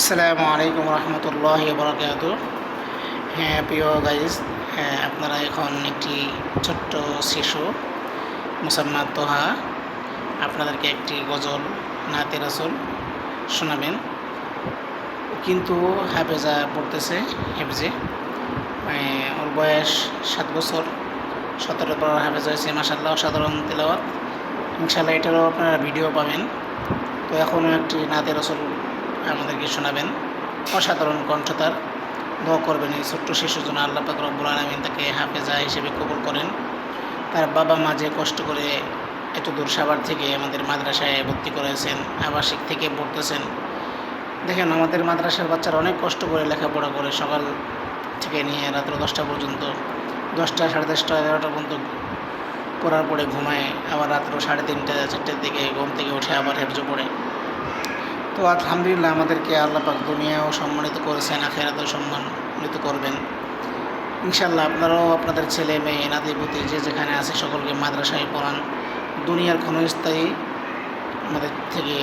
আসসালামু আলাইকুম রহমতুল্লাহ বরকাত হ্যাঁ প্রিয় গাইজ হ্যাঁ আপনারা এখন একটি ছোট্ট শিশু, মুসাম্মাদ তোহা, আপনাদেরকে একটি গজল, নাতে রাসুল শোনাবেন। কিন্তু হাফেজা পড়তেছে, হেফজে। ওর বয়স সাত বছর, সতেরো পর হাফেজ হয়েছে মাসাল্লাহ সাধারণ তেলাওয়াত। ইনশাল্লাহ এটারও আপনারা ভিডিও পাবেন। তো এখনও একটি নাতে রসুল আমাদেরকে শোনাবেন। অসাধারণ কণ্ঠতার দোয়া করবেন এই ছোট্ট শিশুর জন্য আল্লাহ পাক রব্বুল আলমিন তাকে হাফেজা হিসেবে কবুল করেন। তার বাবা মা যে কষ্ট করে এত দূর সাভার থেকে আমাদের মাদ্রাসায় ভর্তি করেছেন, আবাসিক থেকে পড়তেছেন। দেখেন, আমাদের মাদ্রাসার বাচ্চারা অনেক কষ্ট করে লেখাপড়া করে সকাল থেকে নিয়ে রাত্র দশটা পর্যন্ত। দশটা সাড়ে দশটা এগারোটা পর্যন্ত পড়ার পরে ঘুমায়, আবার রাত্র সাড়ে তিনটা, চারটের দিকে ঘুম থেকে উঠে আবার হেফজো পড়ে। তো আলহামদুলিল্লাহ আমাদেরকে আল্লাহ পাক দুনিয়াও সম্মানিত করেছেন, আখেরাতেও সম্মানিত করবেন। ইনশাল্লাহ আপনারাও আপনাদের ছেলে, মেয়ে, নাতিপুতি যে যেখানে আছে সকলকে মাদ্রাসায় পড়ান। দুনিয়ার ক্ষণস্থায়ী আমাদের থেকে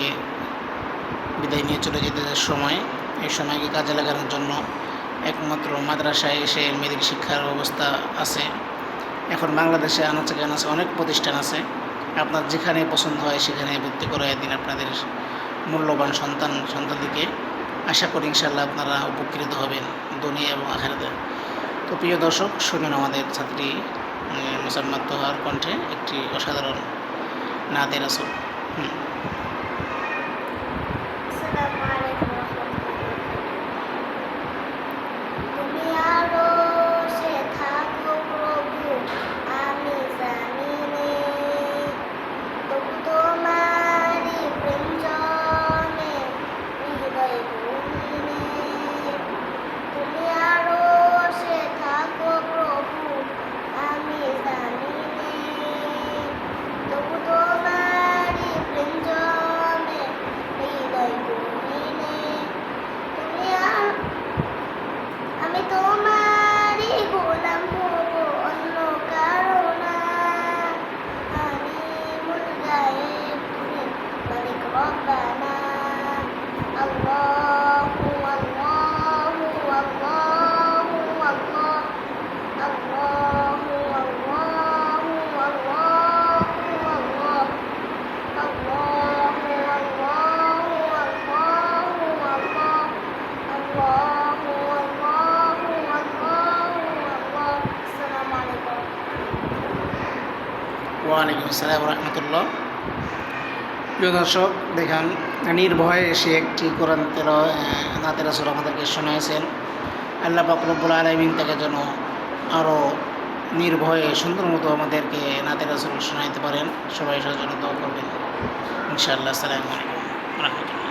বিদায় নিয়ে চলে যেতে সময়। এই সময়কে কাজে লাগানোর জন্য একমাত্র মাদ্রাসায় এসে মেয়েদের শিক্ষার ব্যবস্থা আছে। এখন বাংলাদেশে আনাচে কানাচে অনেক প্রতিষ্ঠান আছে। আপনার যেখানে পছন্দ হয় সেখানে ভর্তি করে দিন আপনাদের মূল্যবান সন্তান সন্তানদিকে আশা করি ইনশাল্লাহ আপনারা উপকৃত হবেন দুনিয়া এবং আখেরাতে। তো প্রিয় দর্শক, শুনুন আমাদের ছাত্রী মুসাম্মাদ তোহার কণ্ঠে একটি অসাধারণ নাতের আসল হুম। মালিক রব্বানা আল্লাহু আল্লাহু আল্লাহু আল্লাহ আল্লাহু আল্লাহু আল্লাহু আল্লাহ আল্লাহু আল্লাহু আল্লাহু আল্লাহ আল্লাহু আল্লাহু আল্লাহু আল্লাহ আসসালামু আলাইকুম ওয়ালাইকুম আসসালাম রহমতুল্লাহ প্রিয় দর্শক, দেখান, নির্ভয়ে এসে একটি কোরআন তের নাতের আসর আমাদেরকে শোনাইছেন। আল্লাহ পাকরবুল আলমিন তাকে যেন আরও নির্ভয়ে, সুন্দর মতো আমাদেরকে নাতের আসর শোনাইতে পারেন। সবাই সচেতন করবেন। ইনশাআল্লাহ সালাম আলাইকুম রহমতুল্লাহ।